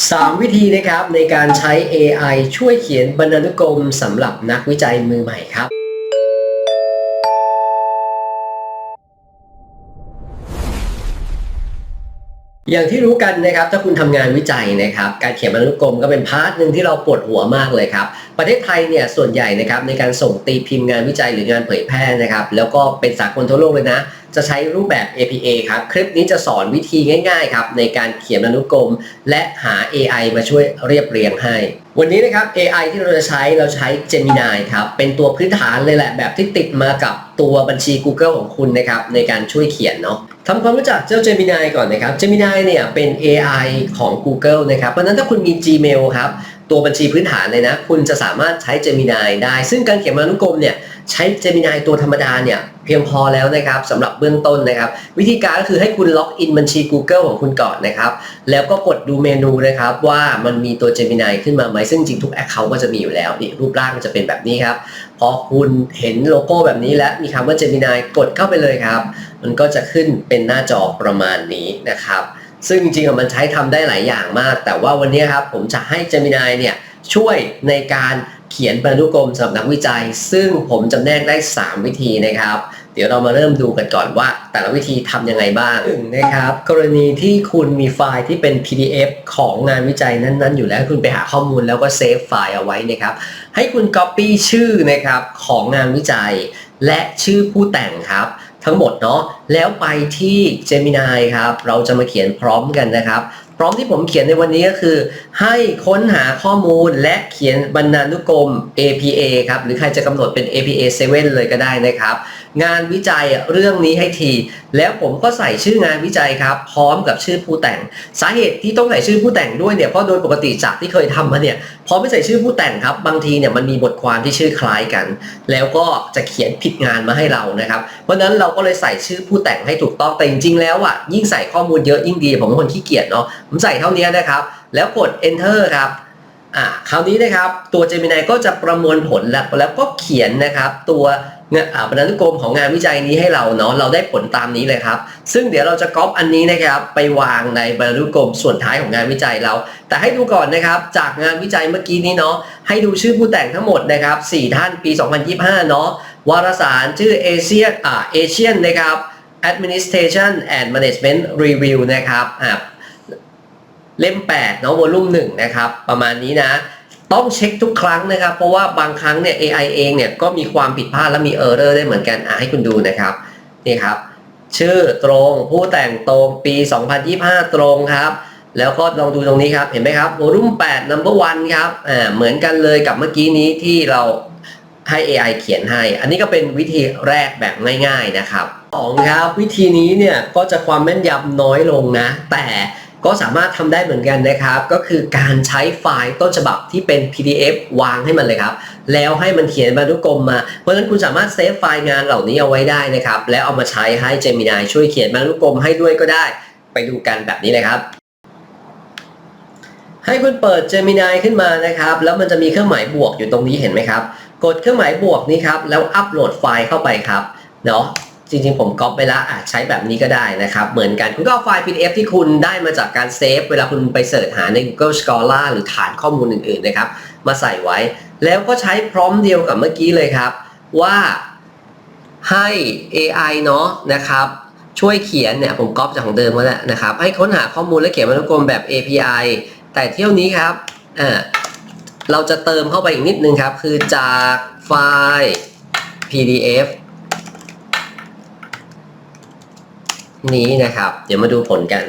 3 วิธีนะครับในการใช้ AI ช่วยเขียนบรรณานุกรมสำหรับนักวิจัยมือใหม่ครับ อย่างที่รู้กันนะครับ ถ้าคุณทำงานวิจัยนะครับ การเขียนบรรณานุกรมก็เป็นพาร์ทหนึ่งที่เราปวดหัวมากเลยครับ ประเทศไทยเนี่ยส่วนใหญ่นะครับในการส่งตีพิมพ์งานวิจัยหรืองานเผยแพร่นะครับ แล้วก็เป็นสากลทั่วโลกเลยนะ จะใช้รูปแบบ APA ครับ คลิปนี้จะสอนวิธีง่ายๆครับในการเขียนบรรณานุกรม และหา AI มาช่วยเรียบเรียงให้ วันนี้นะครับ AI ที่เราจะใช้เราใช้ Gemini ครับ เป็นตัวพื้นฐานเลยแหละแบบที่ติดมากับตัวบัญชี Google ของคุณนะครับในการช่วยเขียนเนาะทำความรู้จักเจ้า Gemini ก่อนนะครับ Gemini เนี่ยเป็น AI ของ Google นะครับ เพราะนั้นถ้าคุณมี Gmail ครับ ตัวบัญชีพื้นฐานเลยนะ คุณจะสามารถใช้ Gemini ได้ ซึ่งการเขียนบรรณานุกรมเนี่ยใช้ Gemini ตัวธรรมดาเนี่ยเพียงพอแล้วนะครับสำหรับเบื้องต้นนะครับ วิธีการก็คือให้คุณล็อกอินบัญชี Google ของคุณก่อนนะครับ แล้วก็กดดูเมนูนะครับว่ามันมีตัว Gemini ขึ้นมาไหมซึ่งจริงทุก Account ก็จะมีอยู่แล้วนี่รูปร่างมันจะเป็นแบบนี้ครับพอคุณเห็นโลโก้แบบนี้และมีคำว่า Gemini กดเข้าไปเลยครับ มันก็จะขึ้นเป็นหน้าจอประมาณนี้นะครับ ซึ่งจริงๆมันใช้ทำได้หลายอย่างมาก แต่ว่าวันนี้ครับผมจะให้ Gemini เนี่ยช่วยในการเขียนบรรณานุกรมสำหรับนักวิจัย ซึ่งผมจำแนกได้ 3 วิธีนะครับ เดี๋ยวเรามาเริ่มดูกันก่อนว่า แต่ละวิธีทำยังไงบ้างหนึ่งนะครับ กรณีที่คุณมีไฟล์ที่เป็น PDF ของงานวิจัยนั้นๆ อยู่แล้วคุณไปหาข้อมูลแล้วก็เซฟไฟล์เอาไว้นะครับ ให้คุณ Copy ชื่อนะครับของงานวิจัย และชื่อผู้แต่งครับ ทั้งหมดเนาะแล้วไปที่ Gemini ครับเราจะมาเขียนพร้อมกันนะครับ พร้อมที่ผมเขียนในวันนี้ก็คือ ให้ค้นหาข้อมูลและเขียนบรรณานุกรม APA ครับหรือใครจะกำหนดเป็น APA 7 เลยก็ได้นะครับ งานวิจัยเรื่องนี้ให้ที แล้วผมก็ใส่ชื่องานวิจัยครับ พร้อมกับชื่อผู้แต่ง สาเหตุที่ต้องใส่ชื่อผู้แต่งด้วยเนี่ยเพราะโดยปกติจากที่เคยทำมาเนี่ยพอไม่ใส่ชื่อผู้แต่งครับ บางทีเนี่ยมันมีบทความที่ชื่อคล้ายกัน แล้วก็จะเขียนผิดงานมาให้เรานะครับ เพราะฉะนั้นเราก็เลยใส่ชื่อผู้แต่งให้ถูกต้องแต่จริงๆแล้วอะยิ่งใส่ข้อมูลเยอะยิ่งดี ผมเป็นคนขี้เกียจเนาะผมใส่เท่านี้นะครับ แล้วกด enter ครับอ่าคราวนี้นะครับตัว Gemini ก็จะประมวลผลแล้วแล้วก็เขียนนะครับตัว งานอ่าบรรณานุกรมของงานวิจัยนี้ให้เราเนาะเราได้ผลตามนี้เลยครับ ซึ่งเดี๋ยวเราจะก๊อปอันนี้นะครับไปวางในบรรณานุกรมส่วนท้ายของงานวิจัยเรา แต่ให้ดูก่อนนะครับ จากงานวิจัยเมื่อกี้นี้เนาะให้ดูชื่อผู้แต่งทั้งหมดนะครับ4ท่านปี 2025 เนาะวารสารชื่อ Asian อ่า Asian นะครับ Administration and Management Review นะครับอ่าเล่ม 8 เนาะวอลุ่ม1นะครับ ประมาณนี้นะ ต้องเช็คทุกครั้งนะครับ เพราะว่าบางครั้งเนี่ย AI เองเนี่ยก็มีความผิดพลาดและมี error ได้เหมือนกันอะให้คุณดูนะครับนี่ครับ ชื่อตรงผู้แต่งตรงปี 2025 ตรงครับ แล้วก็ลองดูตรงนี้ครับ เห็นไหมครับวอลุ่ม8 number 1ครับอ่าเหมือนกันเลยกับเมื่อกี้นี้ที่เราให้ AI เขียนให้ อันนี้ก็เป็นวิธีแรกแบบง่าย ๆนะครับสองครับ วิธีนี้เนี่ยก็จะความแม่นยำน้อยลงนะ แต่ ก็สามารถทำได้เหมือนกันนะครับ ก็คือการใช้ไฟล์ต้นฉบับที่เป็น PDF วางให้มันเลยครับ แล้วให้มันเขียนบรรณานุกรมมา เพราะฉะนั้นคุณสามารถเซฟไฟล์งานเหล่านี้เอาไว้ได้นะครับ แล้วเอามาใช้ให้ Gemini ช่วยเขียนบรรณานุกรมให้ด้วยก็ได้ ไปดูกันแบบนี้เลยครับให้คุณเปิด Gemini ขึ้นมานะครับ แล้วมันจะมีเครื่องหมายบวกอยู่ตรงนี้เห็นไหมครับ กดเครื่องหมายบวกนี้ครับ แล้วอัปโหลดไฟล์เข้าไปครับ เนาะ จริงๆ ผมก๊อปไปแล้วอะใช้แบบนี้ก็ได้นะครับ เหมือนกันคุณก็เอาไฟล์ PDF ที่คุณได้มาจากการเซฟเวลาคุณไปเสิร์ชหาใน Google Scholar หรือฐานข้อมูลอื่นๆนะครับ มาใส่ไว้ แล้วก็ใช้พร้อมเดียวกับเมื่อกี้เลยครับ ว่าให้ AI เนาะนะครับ ช่วยเขียนเนี่ยผมก๊อปจากของเดิมมาแล้วนะครับ ให้ค้นหาข้อมูลและเขียนบรรณกรมแบบ API แต่เที่ยวนี้ครับอ่าเราจะเติมเข้าไปอีกนิดนึงครับ คือจากไฟล์ PDF นี้นะครับ เดี๋ยวมาดูผลกัน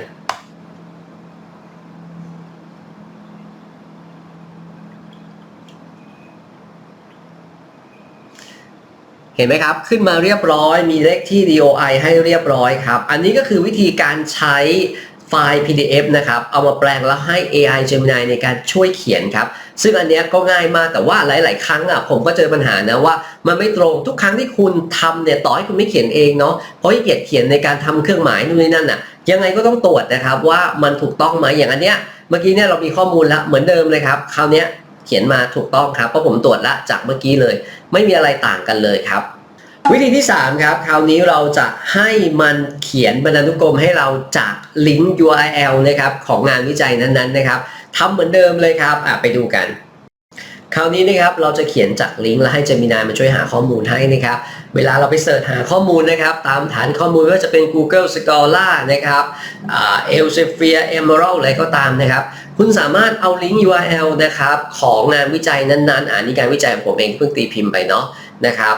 เห็นไหมครับ ขึ้นมาเรียบร้อย มีเลขที่ DOI ให้เรียบร้อยครับ อันนี้ก็คือวิธีการใช้ ไฟล์ PDF นะครับ เอามาแปลงแล้วให้ AI Gemini ในการช่วยเขียนครับ ซึ่งอันเนี้ยก็ง่ายมากแต่ว่าหลาย ๆ ครั้งอะผมก็เจอปัญหานะว่า มันไม่ตรงทุกครั้งที่คุณทำเนี่ยต่อให้คุณไม่เขียนเองเนาะเพราะขี้เกียจเขียนในการทำเครื่องหมายนู่นนี่นั่นอะยังไงก็ต้องตรวจนะครับว่ามันถูกต้องไหมอย่างอันเนี้ยเมื่อกี้เนี่ยเรามีข้อมูลแล้วเหมือนเดิมเลยครับคราวเนี้ยเขียนมาถูกต้องครับเพราะผมตรวจละจากเมื่อกี้เลย ไม่มีอะไรต่างกันเลยครับ วิธีที่ 3 ครับ คราวนี้เราจะให้มันเขียนบรรณานุกรมให้เราจากลิงก์ URL นะครับของงานวิจัยนั้นๆนะครับทำเหมือนเดิมเลยครับอะไปดูกัน คราวนี้นะครับเราจะเขียนจากลิงก์แล้วให้เจมินายมาช่วยหาข้อมูลให้นะครับ เวลาเราไปเสิร์ชหาข้อมูลนะครับ ตามฐานข้อมูลว่าจะเป็น Google Scholar นะครับเอลเซเฟียเอมเรลอะไรก็ตามนะครับคุณสามารถเอาลิงก์ URL นะครับของงานวิจัยนั้นๆ อ่านี่การวิจัยของผมเองเพิ่งตีพิมพ์ไปเนาะนะครับ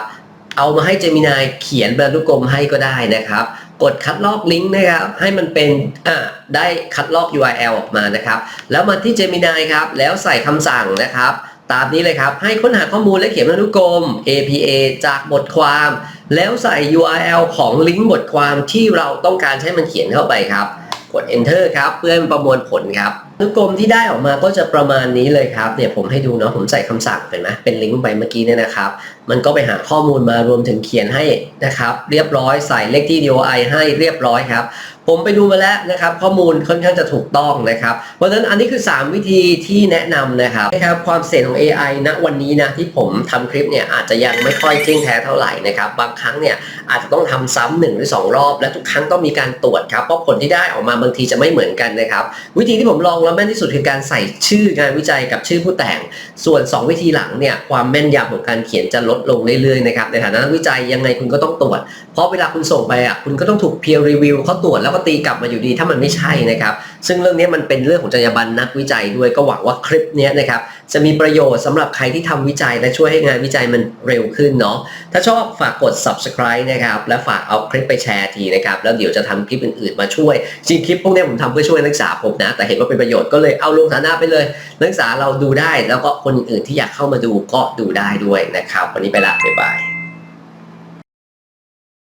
เอามาให้เจมินายเขียนบรรลุกรมให้ก็ได้นะครับ กดคัดลอกลิงก์นะครับ ให้มันเป็นอ่าได้คัดลอก URL ออกมานะครับ แล้วมาที่ Gemini ครับ แล้วใส่คำสั่งนะครับ ตามนี้เลยครับ ให้ค้นหาข้อมูลและเขียนบรรลุกรม APA จากบทความ แล้วใส่ URL ของลิงก์บทความที่เราต้องการให้มันเขียนเข้าไปครับ ด enter ครับ เพื่อให้มันประมวลผลครับอนุกรมที่ได้ออกมาก็จะประมาณนี้เลยครับเนี่ยผมให้ดูเนาะผมใส่คำสั่งเห็นไหมเป็นลิงก์ไปเมื่อกี้เนี่ยนะครับ มันก็ไปหาข้อมูลมารวมถึงเขียนให้นะครับ เรียบร้อยใส่เลขที่ DOI ให้เรียบร้อยครับ ผมไปดูมาแล้วนะครับข้อมูลค่อนข้างจะถูกต้องนะครับเพราะฉะนั้นอันนี้คือ 3 วิธีที่แนะนำนะครับนะครับความเสี่ยงของ AI ณวันนี้นะที่ผมทำคลิปเนี่ยอาจจะยังไม่ค่อยเที่ยงแท้เท่าไหร่นะครับบางครั้งเนี่ยอาจจะต้องทำซ้ำหนึ่งหรือสองรอบ และทุกครั้งต้องมีการตรวจครับเพราะผลที่ได้ออกมาบางทีจะไม่เหมือนกันนะครับวิธีที่ผมลองแล้วแม่นที่สุดคือการใส่ชื่องานวิจัยกับชื่อผู้แต่ง ส่วน 2 วิธีหลังเนี่ยความแม่นยำของการเขียนจะลดลงเรื่อยๆนะครับในฐานะนักวิจัยยังไงคุณก็ต้องตรวจ เพราะเวลาคุณส่งไปอะคุณก็ต้องถูก peer review เขาตรวจแล้วก็ตีกลับมาอยู่ดีถ้ามันไม่ใช่นะครับ ซึ่งเรื่องนี้มันเป็นเรื่องของจรรยาบรรณนักวิจัยด้วยก็หวังว่าคลิปนี้นะครับจะมีประโยชน์สำหรับใครที่ทำวิจัยและช่วยให้งานวิจัยมันเร็วขึ้นเนาะถ้าชอบฝากกด subscribe นะครับและฝากเอาคลิปไปแชร์ทีนะครับแล้วเดี๋ยวจะทำคลิปอื่นๆมาช่วยจริงคลิปพวกนี้ผมทำเพื่อช่วยนักศึกษาผมนะ แต่เห็นว่าเป็นประโยชน์ก็เลยเอาลงฐานะไปเลย นักศึกษาเราดูได้แล้วก็คนอื่นๆที่อยากเข้ามาดูก็ดูได้ด้วยนะครับ วันนี้ไปละบ๊ายบาย